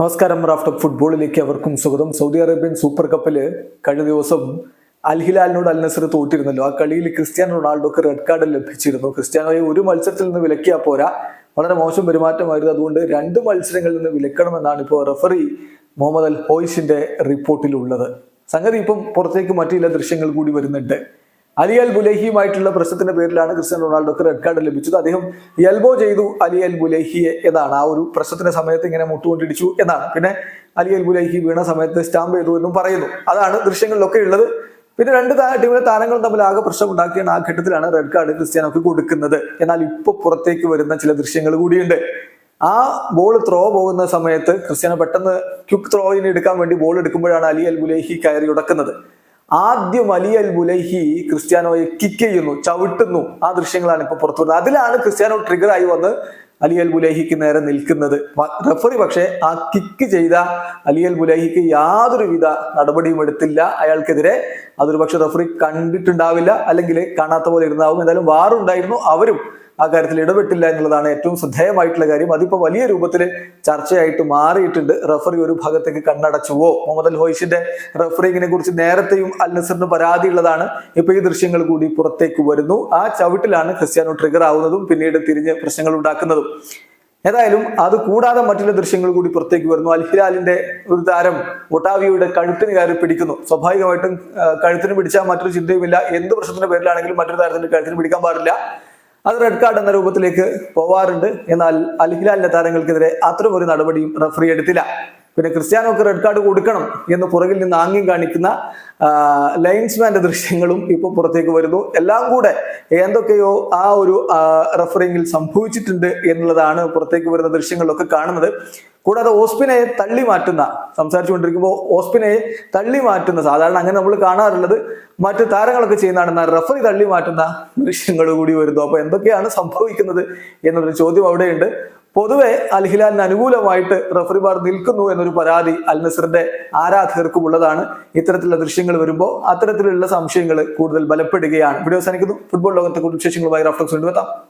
നമസ്കാരം റാഫ്റ്റ് ഫുട്ബോളിലേക്ക് അവർക്കും സ്വാഗതം. സൗദി അറേബ്യൻ സൂപ്പർ കപ്പിൽ കഴിഞ്ഞ ദിവസം അൽ ഹിലാലിനോട് അൽ തോറ്റിരുന്നല്ലോ. ആ കളിയിൽ ക്രിസ്ത്യാനോ റൊണാൾഡോക്ക് റെഡ് കാർഡ് ലഭിച്ചിരുന്നു. ക്രിസ്ത്യാനോയെ ഒരു മത്സരത്തിൽ നിന്ന് വിലക്കിയ പോരാ. വളരെ മോശം പെരുമാറ്റമായിരുന്നു. അതുകൊണ്ട് രണ്ട് മത്സരങ്ങളിൽ നിന്ന് വിലക്കണമെന്നാണ് ഇപ്പോൾ റഫറി മുഹമ്മദ് അൽ ഹോയ്സിന്റെ റിപ്പോർട്ടിലുള്ളത് സംഗതി ഇപ്പം പുറത്തേക്ക് മറ്റു ചില ദൃശ്യങ്ങൾ കൂടി വരുന്നുണ്ട്. അലി അൽ ബുലേഹിയുമായിട്ടുള്ള പ്രശ്നത്തിന്റെ പേരിലാണ് ക്രിസ്ത്യൻ റൊണാൾഡോക്ക് റെഡ് കാർഡ് ലഭിച്ചത്. അദ്ദേഹം എൽബോ ചെയ്തു അലി അൽ ബുലേഹിയെ എന്നാണ്. ആ ഒരു പ്രശ്നത്തിന്റെ സമയത്ത് ഇങ്ങനെ മുട്ടുകൊണ്ടിടിച്ചു എന്നാണ്. പിന്നെ അലി അൽ ബുലേഹി വീണ സമയത്ത് സ്റ്റാമ്പ് ചെയ്തു എന്നും പറയുന്നു. അതാണ് ദൃശ്യങ്ങളിലൊക്കെ ഉള്ളത്. പിന്നെ രണ്ട് ടീമിലെ താരങ്ങളും തമ്മിൽ ആകെ പ്രശ്നമുണ്ടാക്കിയാണ് ആ ഘട്ടത്തിലാണ് റെഡ് കാർഡ് ക്രിസ്ത്യാനോക്ക് കൊടുക്കുന്നത്. എന്നാൽ ഇപ്പൊ പുറത്തേക്ക് വരുന്ന ചില ദൃശ്യങ്ങൾ കൂടിയുണ്ട്. ആ ബോൾ ത്രോ പോകുന്ന സമയത്ത് ക്രിസ്ത്യാനോ പെട്ടെന്ന് ക്യുക്ക് ത്രോയിന് എടുക്കാൻ വേണ്ടി ബോൾ എടുക്കുമ്പോഴാണ് അലി അൽ ബുലേഹി കയറി ഉടക്കുന്നത്. ആദ്യം അലി മുലൈഹി ക്രിസ്ത്യാനോയെ കിക്ക് ചെയ്യുന്നു ചവിട്ടുന്നു. ആ ദൃശ്യങ്ങളാണ് ഇപ്പൊ പുറത്തു വരുന്നത്. അതിലാണ് ക്രിസ്ത്യാനോ ട്രിഗർ ആയി വന്ന് അലി അൽ ബുലൈഹിക്ക് നേരെ നിൽക്കുന്നത്. റഫറി പക്ഷെ ആ കിക്ക് ചെയ്ത അലി അൽ ബുലൈഹിക്ക് യാതൊരുവിധ നടപടിയും എടുത്തില്ല. അയാൾക്കെതിരെ അതൊരു പക്ഷെ റഫറി കണ്ടിട്ടുണ്ടാവില്ല അല്ലെങ്കിൽ കാണാത്ത പോലെ ഇരുന്നാവും. എന്തായാലും വാറുണ്ടായിരുന്നു അവരും ആ കാര്യത്തിൽ ഇടപെട്ടില്ല എന്നുള്ളതാണ് ഏറ്റവും ശ്രദ്ധേയമായിട്ടുള്ള കാര്യം. അതിപ്പോ വലിയ രൂപത്തിൽ ചർച്ചയായിട്ട് മാറിയിട്ടുണ്ട്. റഫറി ഒരു ഭാഗത്തേക്ക് കണ്ണടച്ചുവോ? മുഹമ്മദ് അൽ ഹോയിഷിന്റെ റഫറിങ്ങിനെ കുറിച്ച് നേരത്തെയും അൽ നസറിന് പരാതിയുള്ളതാണ്. ഇപ്പൊ ഈ ദൃശ്യങ്ങൾ കൂടി പുറത്തേക്ക് വരുന്നു. ആ ചവിട്ടിലാണ് ക്രിസ്ത്യാനോ ട്രിഗർ ആവുന്നതും പിന്നീട് തിരിഞ്ഞ് പ്രശ്നങ്ങൾ ഉണ്ടാക്കുന്നതും. ഏതായാലും അത് കൂടാതെ മറ്റുള്ള ദൃശ്യങ്ങൾ കൂടി പുറത്തേക്ക് വരുന്നു. അൽഹിലാലിന്റെ ഒരു താരം ഒട്ടാവിയുടെ കഴുത്തിന് കയറി പിടിക്കുന്നു. സ്വാഭാവികമായിട്ടും കഴുത്തിന് പിടിച്ചാൽ മറ്റൊരു ചിന്തയുമില്ല. എന്ത് പ്രശ്നത്തിന്റെ പേരിലാണെങ്കിലും മറ്റൊരു താരത്തിന്റെ കഴുത്തിന് പിടിക്കാൻ പാടില്ല. അത് റെഡ് കാർഡ് എന്ന രൂപത്തിലേക്ക് പോവാറുണ്ട്. എന്നാൽ അൽഹിലാലിന്റെ താരങ്ങൾക്കെതിരെ അത്തരം ഒരു നടപടിയും റഫറി എടുത്തില്ല. പിന്നെ ക്രിസ്ത്യാനോക്ക് റെഡ് കാർഡ് കൊടുക്കണം എന്ന് പുറകിൽ നിന്ന് ആംഗ്യം കാണിക്കുന്ന ലൈൻസ്മാന്റെ ദൃശ്യങ്ങളും ഇപ്പോൾ പുറത്തേക്ക് വരുന്നു. എല്ലാം കൂടെ എന്തൊക്കെയോ ആ ഒരു റഫറിങ്ങിൽ സംഭവിച്ചിട്ടുണ്ട് എന്നുള്ളതാണ് പുറത്തേക്ക് വരുന്ന ദൃശ്യങ്ങളിലൊക്കെ കാണുന്നത്. കൂടാതെ ഓസ്പിനെ തള്ളി മാറ്റുന്ന സംസാരിച്ചുകൊണ്ടിരിക്കുമ്പോൾ ഓസ്പിനെ തള്ളി മാറ്റുന്ന സാധാരണ അങ്ങനെ നമ്മൾ കാണാറുള്ളത് മറ്റ് താരങ്ങളൊക്കെ ചെയ്യുന്നതാണ് റഫറി തള്ളി മാറ്റുന്ന ദൃശ്യങ്ങൾ കൂടി വരുന്നു. അപ്പൊ എന്തൊക്കെയാണ് സംഭവിക്കുന്നത് എന്നൊരു ചോദ്യം അവിടെയുണ്ട്. പൊതുവെ അൽ ഹിലാലിന് അനുകൂലമായിട്ട് റഫറിമാർ നിൽക്കുന്നു എന്നൊരു പരാതി അൽ നസറിന്റെ ആരാധകർക്കും ഉള്ളതാണ്. ഇത്തരത്തിലുള്ള ദൃശ്യങ്ങൾ വരുമ്പോൾ അത്തരത്തിലുള്ള സംശയങ്ങൾ കൂടുതൽ ബലപ്പെടുകയാണ്. വീഡിയോ അവസാനിക്കുന്നു. ഫുട്ബോൾ ലോകത്തെ കൂടുതൽ വിശേഷങ്ങളുമായി റഫ്ലക്സ് കൊണ്ടുവെത്താം